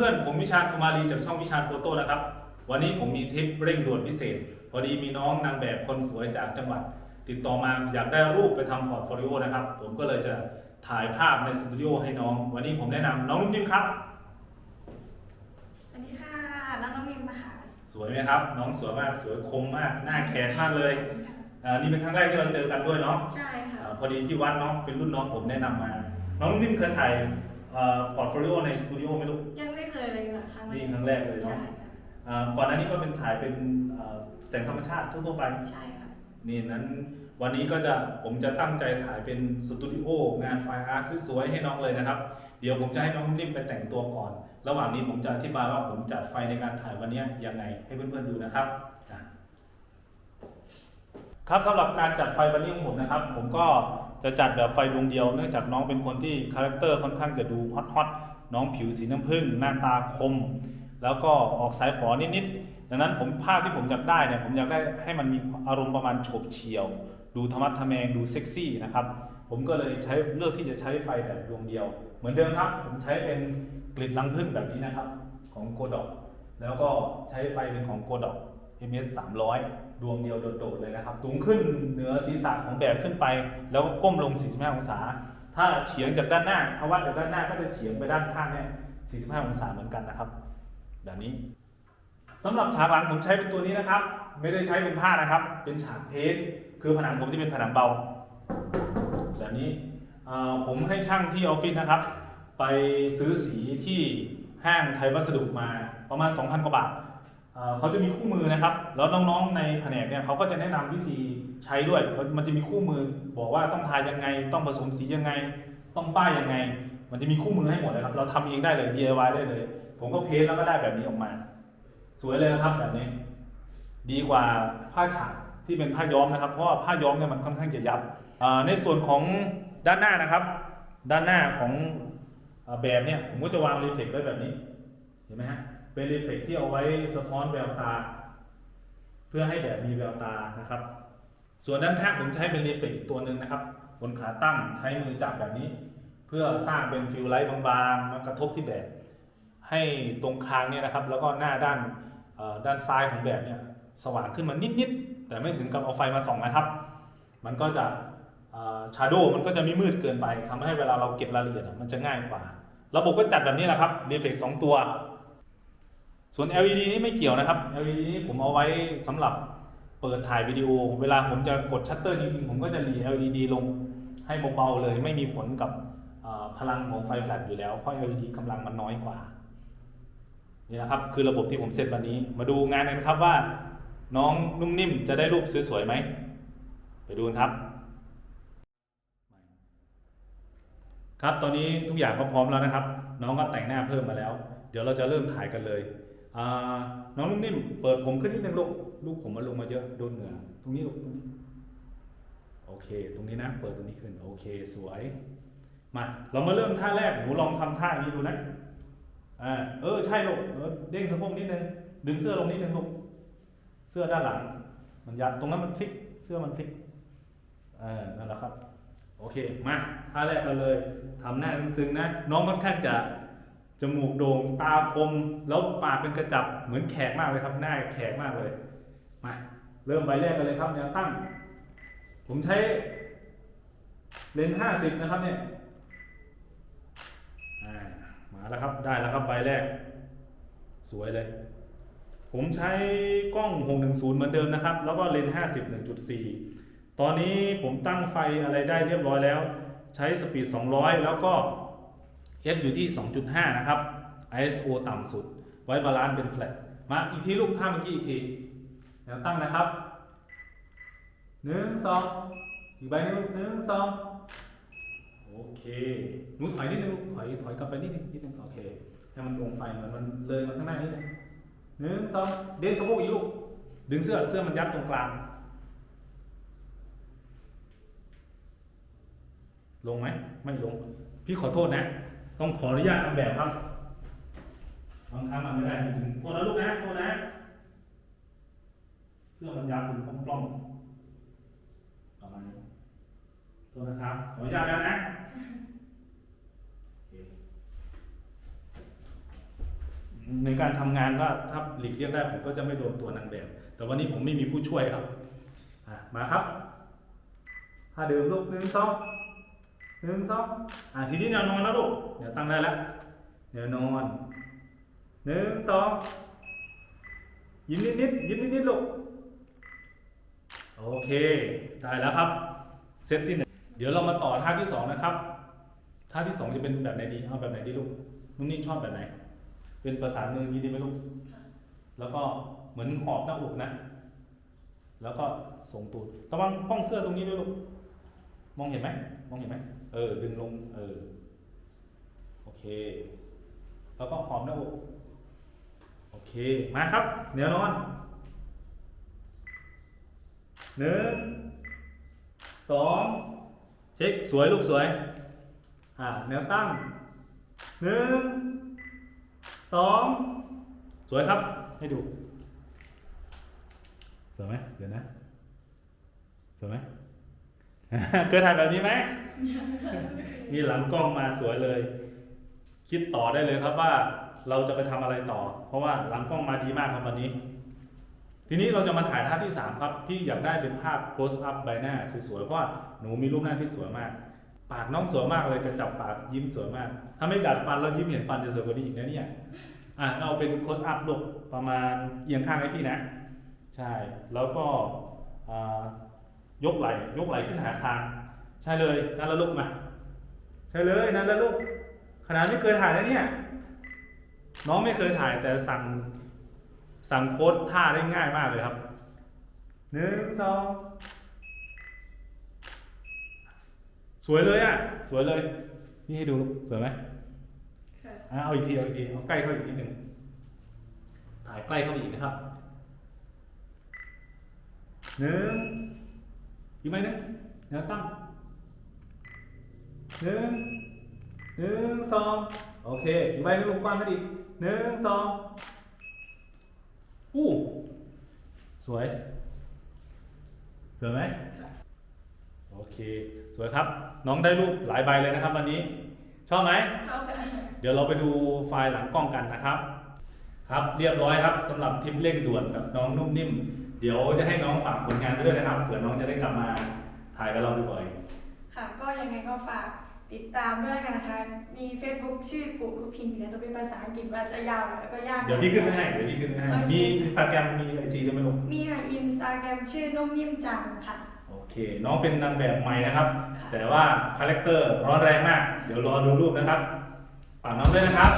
ชาญสุมาลีจากช่องวิชาญโฟโต้นะครับ วันนี้ผมมีทิปเร่งด่วนพิเศษ พอดีมีน้องนางแบบคนสวยจากจังหวัด ติดต่อมาอยากได้รูปไปทำพอร์ตโฟลิโอนะครับ ผมก็เลยจะถ่ายภาพในสตูดิโอให้น้อง วันนี้ผมแนะนำน้องนุ่มนิ่มครับ สวัสดีค่ะ น้องน้องมิมนะคะสวยไหมครับ น้องสวยมากสวยคมมากหน้าแข็งมากเลยขอบคุณค่ะอ่านี่เป็นครั้งแรกที่เราเจอกันด้วยเนาะใช่ค่ะ อ่าพอดีที่วัดเนาะเป็นรุ่นน้องผมแนะนำมา น้องนุ่มนิ่มเคยถ่าย พอร์ตโฟลิโอในสตูดิโอไหมลูก ยังไม่เคยเลยค่ะครั้งแรกนี่ครั้งแรกเลยเนอะ ใช่ค่ะอ่าก่อนหน้านี้ก็เป็นถ่ายเป็นอ่าแสงธรรมชาติทั่วๆไป ใช่ค่ะ นี่นั้นวันนี้ก็จะผมจะตั้งใจถ่ายเป็นสตูดิโองานไฟอาร์ตสวยๆให้น้องเลยนะครับ เดี๋ยวผมจะให้น้องนิ่มไปแต่งตัวก่อน ระหว่างนี้ผมจะอธิบายว่าผมจัดไฟในการถ่ายวันนี้ยังไงให้เพื่อนๆดูนะครับอะครับสำหรับการจัดไฟวันนี้ของผมนะครับ ผมก็ จะจัดแบบไฟดวงเดียว เนื่องจากน้องเป็นคนที่คาแรคเตอร์ค่อนข้างจะดูฮอตฮอตน้องผิวสีน้ำผึ้งหน้าตาคม แล้วก็ออกสายฝอนิดๆดังนั้นผมภาพที่ผมอยากได้เนี่ยผมอยากได้ให้มันมีอารมณ์ประมาณโฉบเฉี่ยว ดูธรรมะทะแมงดูเซ็กซี่นะครับผมก็เลยใช้เลือกที่จะใช้ไฟแบบดวงเดียว เหมือนเดิมครับผมใช้เป็นกลิดลังพึ่งแบบนี้นะครับของโกดอกแล้วก็ใช้ไฟเป็นของโกดอก MS 300 ดวงเดียวโดดๆเลยนะครับ สูงขึ้นเหนือศีรษะของแบบขึ้นไป แล้วก็ก้มลง 45 องศา ถ้าเฉียงจากด้านหน้าถ้าวัดจากด้านหน้าก็จะเฉียงไปด้านข้างเนี่ย 45 องศาเหมือนกันนะครับ แบบนี้สำหรับฉากหลังผมใช้เป็นตัวนี้นะครับ ไม่ได้ใช้เป็นผ้านะครับ เป็นฉากเพชรคือผนังผมที่เป็นผนังเบา แบบนี้ผมให้ช่างที่ออฟฟิศนะครับ ไปซื้อสีที่ห้างไทยวัสดุมาประมาณ 2,000 กว่าบาท เขาจะมีคู่มือนะครับ แล้วน้องๆในแผนกเนี่ยเขาก็จะแนะนำวิธีใช้ด้วยเขามันจะมีคู่มือบอกว่าต้องทายังไง ต้องผสมสียังไง ต้องป้ายยังไง มันจะมีคู่มือให้หมดเลยครับ เราทำเองได้เลย DIY ได้เลย ผมก็เพ้นแล้วก็ได้แบบนี้ออกมา สวยเลยครับแบบนี้ ดีกว่าผ้าฉากที่เป็นผ้าย้อมนะครับ เพราะว่าผ้าย้อมเนี่ยมันค่อนข้างจะยับ ในส่วนของด้านหน้านะครับ ด้านหน้าของแบบเนี่ยผมก็จะวางรีเฟกไว้แบบนี้ เห็นไหมฮะ เป็นรีเฟกที่เอาไว้สะท้อนแววตา เพื่อให้แบบมีแววตานะครับ ส่วนด้านข้างผมใช้เป็นรีเฟกตัวหนึ่งนะครับบนขาตั้งใช้มือจับแบบนี้ เพื่อสร้างเป็นฟิลไลท์บางๆมากระทบที่แบบให้ตรงคางเนี่ยนะครับ แล้วก็หน้าด้านด้านซ้ายของแบบเนี่ยสว่างขึ้นมานิดๆแต่ไม่ถึงกับเอาไฟมาส่องนะครับ มันก็จะชาร์โดมันก็จะไม่มืดเกินไปทำให้เวลาเราเก็บรายละเอียดมันจะง่ายกว่า ระบบก็จัดแบบนี้แหละครับรีเฟกสองตัว ส่วน LED นี่ไม่เกี่ยวนะครับ LED นี่ผมเอาไว้สำหรับเปิดถ่ายวิดีโอ เวลาผมจะกดชัตเตอร์จริงๆผมก็จะรี LED ลงให้เบาๆเลย ไม่มีผลกับพลังของไฟแฟลชอยู่แล้ว เพราะ LED กำลังมันน้อยกว่า นี่นะครับคือระบบที่ผมเซตวันนี้ มาดูงานกันครับว่า น้องนุ่มนิ่มจะได้รูปสวยๆไหม ไปดูกันครับ ครับตอนนี้ทุกอย่างก็พร้อมแล้วนะครับ น้องก็แต่งหน้าเพิ่มมาแล้ว เดี๋ยวเราจะเริ่มถ่ายกันเลย น้องนุ่มนิ่มเปิดผมขึ้นนิดนึงลูกลูกผมมันลงมาเยอะโดนเหงื่อตรงนี้ลูกตรงนี้โอเค ตรงนี้นะ เปิดตรงนี้ขึ้น โอเค สวย มา เรามาเริ่มท่าแรก หนูลองทำท่าอย่านี้ดูนะ อ่า เออ ใช่ลูกเออเด้งสะโพกนิดนึง ดึงเสื้อลงนิดนึงลูก เสื้อด้านหลัง มันยัดตรงนั้นมันพลิก เสื้อมันพลิกเออนั่นแหละครับ โอเค มา ท่าแรกกันเลยทำหน้าซึ้งๆนะ น้องค่อนข้างจะ จมูกโด่งตาคมแล้วปากเป็นกระจับเหมือนแขกมากเลยครับหน้าแขกมากเลยมาเริ่มใบแรกกันเลยครับแนวตั้ง ผมใช้เลนส์ห้าสิบนะครับเนี่ยมาแล้วครับได้แล้วครับใบแรก สวยเลย ผมใช้กล้อง 610 เหมือนเดิมนะครับ แล้วก็เลนส์50 1.4 ตอนนี้ผมตั้งไฟอะไรได้เรียบร้อยแล้ว ใช้สปีด 200 แล้วก็ f อยู่ที่ 2.5 นะครับ ISO ต่ำสุด ไว้บาลานซ์เป็นแฟลตมาอีกทีลูกท่าเมื่อกี้อีกทีแนวตั้งนะครับหนึ่งสองอีกใบหนึงหนึ่งสองโอเคหนูถอยนิดนึงถอยถอยกลับไปนิดนึงนิดนึงโอเคให้มันตรงไฟเหมือนมันเลยมาข้างหน้านิดนึงหนึ่งสองเด้งสะโพกอีกลูกดึงเสื้อเสื้อมันยัดตรงกลาง ลงไหมไม่ลง พี่ขอโทษนะ ต้องขออนุญาตนางแบบครับบางครั้งมันไม่ได้จริงๆโทษนะลูกนะโทษนะเสื้อมันยัดเป็นปล้องๆประมาณนี้โทษนะครับ ขออนุญาตแล้วนะในการทำงานก็ถ้าหลีกเลี่ยงได้ผมก็จะไม่โดนตัวนางแบบ แต่วันนี้ผมไม่มีผู้ช่วยครับมาครับท่าเดิมลูกหนึ่งสอง หนึ่งสองอะทีนี้แนวนอนแล้วลูกเดี๋ยวตั้งได้แล้วแนวนอนหนึ่งสองยิ้มนิดๆยิ้มนิดๆลูกโอเคได้แล้วครับเซตที่หนึ่งเดี๋ยวเรามาต่อท่าที่สองนะครับท่าที่สองจะเป็นแบบไหนดีเอาแบบไหนดีลูกนุ่นนี่ชอบแบบไหน เป็นประสานมืออย่างนี้ดีไหมลูกแล้วก็เหมือนหอบหน้าอกนะ แล้วก็ส่งตูดระวังป้องเสื้อตรงนี้ด้วยลูกมองเห็นไหมมองเห็นไหม เออ ดึงลง เออ โอเค แล้วก็หอมหน้าอก โอเค มาครับแนวนอนหนึ่งสองเช็ค สวย ลูกสวย อ่าแนวตั้งหนึ่งสองสวยครับ ให้ดู สวยไหมเดี๋ยวนะ สวยไหม เคยถ่ายแบบนี้ไหมนี่หลังกล้องมาสวยเลย คิดต่อได้เลยครับว่าเราจะไปทำอะไรต่อ เพราะว่าหลังกล้องมาดีมากครับวันนี้ ทีนี้เราจะมาถ่ายท่าที่ 3 ครับ พี่อยากได้เป็นภาพ close up ใบหน้าสวยๆ เพราะว่าหนูมีรูปหน้าที่สวยมาก ปากน้องสวยมากเลยกระจับปากยิ้มสวยมาก ถ้าไม่ดัดฟันแล้วยิ้มเห็นฟันจะสวยกว่านี้อีกนะเนี่ย อะเราเป็นโคสอัพลูกประมาณเอียงข้างให้พี่นะ ใช่ แล้วก็อ่า ยกไหล่ยกไหล่ขึ้นหาคางใช่เลยนั่นแล้วลูกมาใช่เลยนั่นแล้วลูกขนาดไม่เคยถ่ายนะเนี่ย น้องไม่เคยถ่ายแต่สั่งสั่งโค้ดท่าได้ง่ายมากเลยครับหนึ่งสองสวยเลยอะ สวยเลย นี่ให้ดูลูกสวยไหมค่ะอะเอาอีกทีเอาอีกทีเอาใกล้เข้าอีกนิดหนึ่งถ่ายใกล้เข้าไปอีกนะครับหนึ่ง อีกไหมหนึ่งแนวตั้งหนึ่งหนึ่งสองโอเคอีกใบหนึงลงกว้างขึ้นอีกหนึ่งสองอู้สวย สวยไหมค่ะโอเค สวยครับ น้องได้รูปหลายใบเลยนะครับวันนี้ ชอบไหมเข้าค่ะเดี๋ยวเราไปดูไฟล์หลังกล้องกันนะครับ ครับเรียบร้อยครับสำหรับทริปเร่งด่วนกับน้องนุ่มนิ่ม เดี๋ยวจะให้น้องฝากผลงานไปด้วยนะครับเผื่อน้องจะได้กลับมาถ่ายกับเราบ่อยค่ะ ก็ยังไงก็ฝากติดตามด้วยกันนะคะ มี Facebook ชื่อปลูกลูกพินอยู่นะตัวเป็นภาษาอังกฤษอาจจะยาวหน่อยแล้วก็ยาก ๆเดี๋ยวพี่ขึ้นไปให้เดี๋ยวพี่ขึ้นไปให้โอเค มีอินสตาแกรมมีไอจีจะไหม่ลงมีค่ะอินสตาแกรมชื่อนุ่มนิ่มจังค่ะ โอเค น้องเป็นนางแบบใหม่นะครับ ค่ะ แต่ว่าคาแรคเตอร์ร้อนแรงมาก เดี๋ยวรอดูรูปนะครับฝากน้องด้วยนะครับ